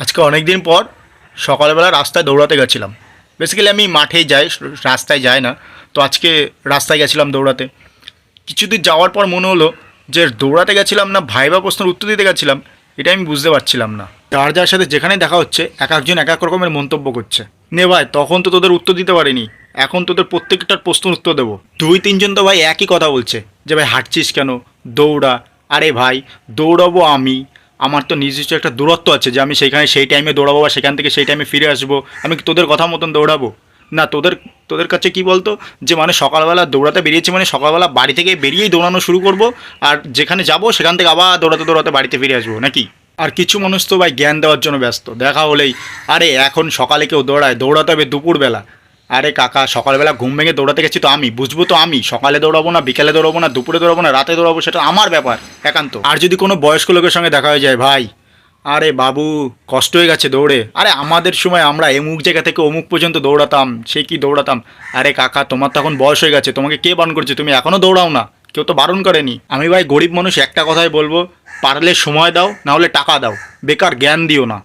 আজকে অনেক দিন পর সকালবেলা রাস্তায় দৌড়াতে গেছিলাম। বেসিক্যালি আমি মাঠে যাই, রাস্তায় যাই না। তো আজকে রাস্তায় গেছিলাম দৌড়াতে। কিছুদিন যাওয়ার পর মনে হলো যে দৌড়াতে গেছিলাম না, ভাইবা প্রশ্নের উত্তর দিতে গেছিলাম, এটা আমি বুঝতে পারছিলাম না। যার যার সাথে যেখানে দেখা হচ্ছে, এক একজন এক এক রকমের মন্তব্য করছে। নে ভাই, তখন তো তোদের উত্তর দিতে পারিনি। এখন তোদের প্রত্যেকটার প্রশ্নের উত্তর দেবো। দুই তিনজন তো ভাই একই কথা বলছে যে, ভাই, হাঁটছিস কেন? দৌড়া। আরে ভাই, দৌড়াবো আমি। আমার তো নিজস্ব একটা দূরত্ব আছে যে আমি সেইখানে সেই টাইমে দৌড়াবো বা সেখান থেকে সেই টাইমে ফিরে আসব। আমি তোদের কথা মতন দৌড়াবো? না, তোদের তোদের কাছে কি বলতো? যে মানে সকালবেলা দৌড়াতে বেরিয়েছি মানে সকালবেলা বাড়ি থেকে বেরিয়েই দৌড়ানো শুরু করব আর যেখানে যাব সেখান থেকে আবার দৌড়াতে দৌড়াতে বাড়িতে ফিরে আসব, নাকি? আর কিছু মানুষ তো ভাই জ্ঞান দেওয়ার জন্য ব্যস্ত। দেখা হলেই, আরে এখন সকালে কেউ দৌড়ায়, দৌড়াতে হবে দুপুরবেলা। আরে কাকা, সকালবেলা ঘুম ভেঙে দৌড়াতে গেছি তো আমি। বুঝব তো আমি, সকালে দৌড়াবো না, বিকেলে দৌড়াবো না, দুপুরে দৌড়াবো না, রাতে দৌড়াবো, সেটা আমার ব্যাপার, একান্ত। আর যদি কোনো বয়স্ক লোকের সঙ্গে দেখা হয়ে যায়, ভাই, আরে বাবু, কষ্ট হয়ে গেছে দৌড়ে। আরে আমাদের সময় আমরা এমুক জায়গা থেকে অমুক পর্যন্ত দৌড়াতাম, সে কি দৌড়াতাম? আরে কাকা, তোমার তখন বয়স হয়ে গেছে, তোমাকে কে বারণ করছে? তুমি এখনও দৌড়াও না, কেউ তো বারণ করেনি। আমি ভাই গরিব মানুষ, একটা কথাই বলব, পারলে সময় দাও, না হলে টাকা দাও, বেকার জ্ঞান দিও না।